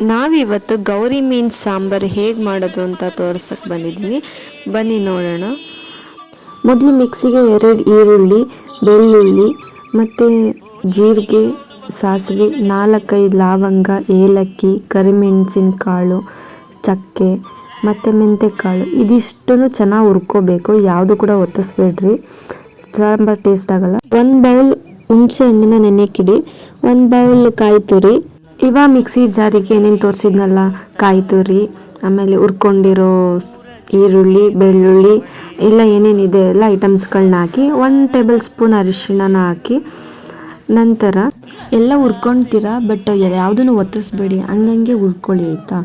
ನಾವಿವತ್ತು ಗೌರಿ ಮೀನು ಸಾಂಬಾರು ಹೇಗೆ ಮಾಡೋದು ಅಂತ ತೋರ್ಸಕ್ಕೆ ಬಂದಿದ್ದೀನಿ ಬನ್ನಿ ನೋಡೋಣ. ಮೊದಲು ಮಿಕ್ಸಿಗೆ ಎರಡು ಈರುಳ್ಳಿ, ಬೆಳ್ಳುಳ್ಳಿ ಮತ್ತು ಜೀರಿಗೆ, ಸಾಸಿವೆ, ನಾಲ್ಕೈದು ಲವಂಗ, ಏಲಕ್ಕಿ ಕರಿಮೆಣಸಿನ ಕಾಳು ಚಕ್ಕೆ ಮತ್ತು ಮೆಂತ್ಯಕಾಳು ಇದಿಷ್ಟನ್ನು ಚೆನ್ನಾಗಿ ಹುರ್ಕೋಬೇಕು. ಯಾವುದು ಕೂಡ ಒತ್ತಿಸ್ಬೇಡ್ರಿ. ಸಾಂಬಾರು ಟೇಸ್ಟ್ ಆಗೋಲ್ಲ. ಒಂದು ಬೌಲ್ ಹುಣಸೆ ಹಣ್ಣಿನ ನೆನೆಕಿಡಿ, ಒಂದು ಬೌಲ್ ಕಾಯಿ ತುರಿ ಇವಾಗ ಮಿಕ್ಸಿ ಜಾರಿಗೆ ಏನೇನು ತೋರಿಸಿದ್ನಲ್ಲ, ಕಾಯಿ ತುರಿ, ಆಮೇಲೆ ಹುರ್ಕೊಂಡಿರೋ ಈರುಳ್ಳಿ, ಬೆಳ್ಳುಳ್ಳಿ, ಎಲ್ಲ ಏನೇನಿದೆ, ಎಲ್ಲ ಐಟಮ್ಸ್ಗಳನ್ನ ಹಾಕಿ ಒನ್ ಟೇಬಲ್ ಸ್ಪೂನ್ ಅರಿಶಿಣನ ಹಾಕಿ, ನಂತರ ಎಲ್ಲ ಹುರ್ಕೊಳ್ತೀರಾ ಬಟ್ ಯಾವುದನ್ನು ಒತ್ತಿಸ್ಬೇಡಿ ಹಂಗಂಗೆ ಹುರ್ಕೊಳ್ಳಿ, ಆಯಿತಾ?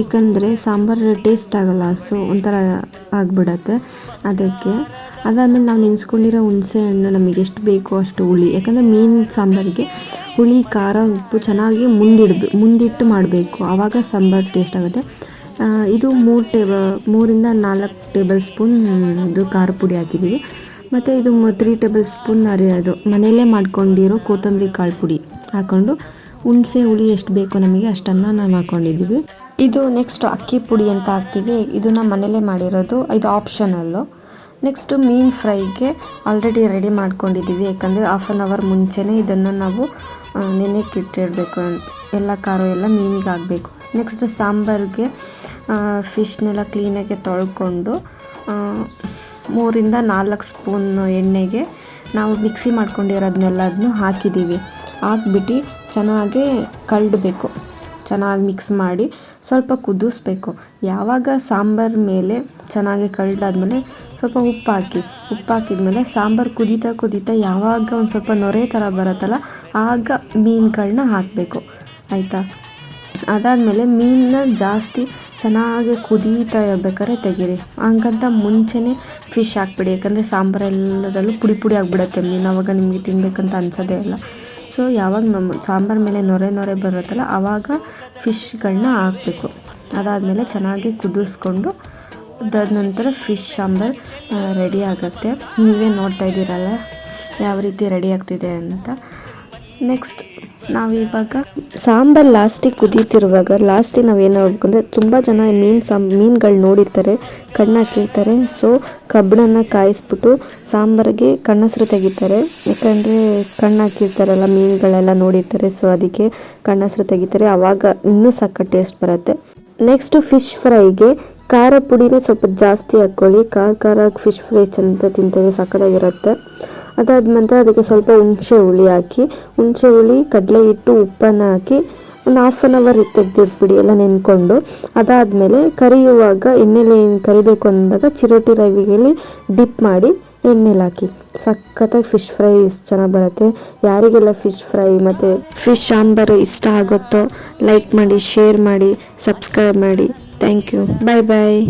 ಏಕೆಂದರೆ ಸಾಂಬಾರು ಟೇಸ್ಟ್ ಆಗಲ್ಲ, ಸೊ ಒಂಥರ ಆಗಿಬಿಡತ್ತೆ. ಅದಕ್ಕೆ ಅದಾದಮೇಲೆ ನಾವು ನೆನೆಸ್ಕೊಂಡಿರೋ ಹುಣಸೆ ಹಣ್ಣು ನಮಗೆ ಎಷ್ಟು ಬೇಕೋ ಅಷ್ಟು ಹುಳಿ, ಯಾಕಂದರೆ ಮೀನು ಸಾಂಬಾರಿಗೆ ಹುಳಿ, ಖಾರ, ಉಪ್ಪು ಚೆನ್ನಾಗಿ ಮುಂದಿಡ್ಬೇ, ಮುಂದಿಟ್ಟು ಮಾಡಬೇಕು. ಆವಾಗ ಸಾಂಬಾರು ಟೇಸ್ಟ್ ಆಗುತ್ತೆ. ಇದು ಮೂರು ಟೇಬ, ಮೂರಿಂದ ನಾಲ್ಕು ಟೇಬಲ್ ಸ್ಪೂನ್ ಇದು ಖಾರ ಪುಡಿ ಹಾಕಿದ್ದೀವಿ ಮತ್ತು ಇದು ತ್ರೀ ಟೇಬಲ್ ಸ್ಪೂನ್ ಅರಿ, ಅದು ಮನೆಯಲ್ಲೇ ಮಾಡ್ಕೊಂಡಿರೋ ಕೊತ್ತಂಬರಿ ಕಾಳು ಪುಡಿ ಹಾಕ್ಕೊಂಡು ಹುಣಸೆ ಹುಳಿ ಎಷ್ಟು ಬೇಕೋ ನಮಗೆ ಅಷ್ಟನ್ನು ನಾವು ಹಾಕ್ಕೊಂಡಿದ್ದೀವಿ ಇದು ನೆಕ್ಸ್ಟ್ ಅಕ್ಕಿ ಪುಡಿ ಅಂತ ಹಾಕ್ತೀವಿ. ಇದನ್ನು ಮನೆಯಲ್ಲೇ ಮಾಡಿರೋದು. ಇದು ಆಪ್ಷನಲ್ಲು ನೆಕ್ಸ್ಟು ಮೀನು ಫ್ರೈಗೆ ಆಲ್ರೆಡಿ ರೆಡಿ ಮಾಡ್ಕೊಂಡಿದ್ದೀವಿ ಯಾಕಂದರೆ ಹಾಫ್ ಆನ್ ಅವರ್ ಮುಂಚೆನೇ ಇದನ್ನು ನಾವು ಆ, ನೆನೆಕ್ಕೆ ಇಟ್ಟಿರಬೇಕು ಎಲ್ಲ ಖಾರ ಎಲ್ಲ ಮೀನಿಗೆ ಹಾಕಬೇಕು. ನೆಕ್ಸ್ಟ್ ಸಾಂಬಾರಿಗೆ ಫಿಶ್ನೆಲ್ಲ ಕ್ಲೀನಾಗಿ ತೊಳ್ಕೊಂಡು ಮೂರಿಂದ ನಾಲ್ಕು ಸ್ಪೂನ್ ಎಣ್ಣೆಗೆ ನಾವು ಮಿಕ್ಸಿ ಮಾಡ್ಕೊಂಡಿರೋದನ್ನೆಲ್ಲದನ್ನು ಹಾಕಿದ್ದೀವಿ. ಹಾಕ್ಬಿಟ್ಟು ಚೆನ್ನಾಗಿ ಕಳ್ಡಬೇಕು ಚೆನ್ನಾಗಿ ಮಿಕ್ಸ್ ಮಾಡಿ ಸ್ವಲ್ಪ ಕುದಿಸ್ಬೇಕು. ಯಾವಾಗ ಸಾಂಬಾರು ಮೇಲೆ ಚೆನ್ನಾಗಿ ಕಳ್ದಾದ್ಮೇಲೆ ಸ್ವಲ್ಪ ಉಪ್ಪು ಹಾಕಿ, ಉಪ್ಪು ಹಾಕಿದ್ಮೇಲೆ ಸಾಂಬಾರು ಕುದೀತಾ ಕುದೀತಾ ಯಾವಾಗ ಒಂದು ಸ್ವಲ್ಪ ನೊರೆ ಥರ ಬರುತ್ತಲ್ಲ, ಆಗ ಮೀನುಗಳನ್ನ ಹಾಕಬೇಕು. ಆಯಿತಾ? ಅದಾದಮೇಲೆ ಮೀನನ್ನ ಜಾಸ್ತಿ ಚೆನ್ನಾಗಿ ಕುದೀತಾ ಇರ್ಬೇಕಾದ್ರೆ ತೆಗೀರಿ. ಹಂಗಂತ ಮುಂಚೆನೇ ಫಿಶ್ ಹಾಕ್ಬಿಡಿ ಯಾಕಂದರೆ ಸಾಂಬಾರೆಲ್ಲದಲ್ಲೂ ಪುಡಿ ಪುಡಿ ಆಗಿಬಿಡತ್ತೆ ಮೀನು. ಆವಾಗ ನಿಮಗೆ ತಿನ್ನಬೇಕಂತ ಅನ್ಸೋದೇ ಇಲ್ಲ. ಸೊ ಯಾವಾಗ ನಮ್ಮ ಸಾಂಬಾರು ಮೇಲೆ ನೊರೆ ನೊರೆ ಬರುತ್ತಲ್ಲ ಆವಾಗ ಫಿಶ್ಗಳನ್ನ ಹಾಕಬೇಕು. ಅದಾದಮೇಲೆ ಚೆನ್ನಾಗಿ ಕುದಿಸ್ಕೊಂಡು ಅದಾದ ನಂತರ ಫಿಶ್ ಸಾಂಬಾರು ರೆಡಿ ಆಗುತ್ತೆ. ನೀವೇ ನೋಡ್ತಾ ಇದ್ದೀರಲ್ಲ ಯಾವ ರೀತಿ ರೆಡಿ ಆಗ್ತಿದೆ ಅಂತ. ನೆಕ್ಸ್ಟ್ ನಾವು ಇವಾಗ ಸಾಂಬಾರು ಲಾಸ್ಟಿಗೆ ಕುದೀತಿರುವಾಗ ಲಾಸ್ಟಿಗೆ ನಾವು ಏನು ಮಾಡಬೇಕು ಅಂದರೆ ತುಂಬ ಜನ ಮೀನು ಸಾಂ, ಮೀನುಗಳು ನೋಡಿರ್ತಾರೆ, ಕಣ್ಣು ಹಾಕಿರ್ತಾರೆ. ಸೊ ಕಬ್ಬಣನ ಕಾಯಿಸ್ಬಿಟ್ಟು ಸಾಂಬಾರಿಗೆ ಕಣ್ಣಸರು ತೆಗಿತಾರೆ. ಯಾಕಂದರೆ ಕಣ್ಣು ಹಾಕಿರ್ತಾರಲ್ಲ, ಮೀನುಗಳೆಲ್ಲ ನೋಡಿರ್ತಾರೆ. ಸೊ ಅದಕ್ಕೆ ಕಣ್ಣಸರು ತೆಗಿತಾರೆ. ಆವಾಗ ಇನ್ನೂ ಸಕ್ಕ ಟೇಸ್ಟ್ ಬರುತ್ತೆ. ನೆಕ್ಸ್ಟು ಫಿಶ್ ಫ್ರೈಗೆ ಖಾರ ಪುಡಿನೇ ಸ್ವಲ್ಪ ಜಾಸ್ತಿ ಹಾಕ್ಕೊಳ್ಳಿ ಖಾರ ಖಾರ ಫಿಶ್ ಫ್ರೈ ಚೆಂದ ತಿಂತಾರೆ ಸಕ್ಕತ್ತಾಗಿರುತ್ತೆ ಅದಾದ ನಂತರ ಅದಕ್ಕೆ ಸ್ವಲ್ಪ ಹುಣಸೆ ಹುಳಿ ಹಾಕಿ, ಹುಣಸೆ ಹುಳಿ, ಕಡಲೆ ಹಿಟ್ಟು, ಉಪ್ಪನ್ನು ಹಾಕಿ ಒಂದು ಹಾಫ್ ಆನ್ ಅವರ್ ತೆಗೆದಿಟ್ಬಿಡಿ, ಎಲ್ಲ ನೆನ್ಕೊಂಡು. ಅದಾದಮೇಲೆ ಕರಿಯುವಾಗ ಎಣ್ಣೆಲಿ ಕರಿಬೇಕು ಅಂದಾಗ ಚಿರೋಟಿ ರವಿಗೆಲಿ ಡಿಪ್ ಮಾಡಿ ಎಣ್ಣೆಲಿ ಹಾಕಿ. ಸಖತ್ತಾಗಿ ಫಿಶ್ ಫ್ರೈ ಇಷ್ಟು ಚೆನ್ನಾಗಿ ಬರುತ್ತೆ. ಯಾರಿಗೆಲ್ಲ ಫಿಶ್ ಫ್ರೈ ಮತ್ತು ಫಿಶ್ ಸಾಂಬಾರು ಇಷ್ಟ ಆಗುತ್ತೋ ಲೈಕ್ ಮಾಡಿ ಶೇರ್ ಮಾಡಿ ಸಬ್ಸ್ಕ್ರೈಬ್ ಮಾಡಿ. Thank you bye bye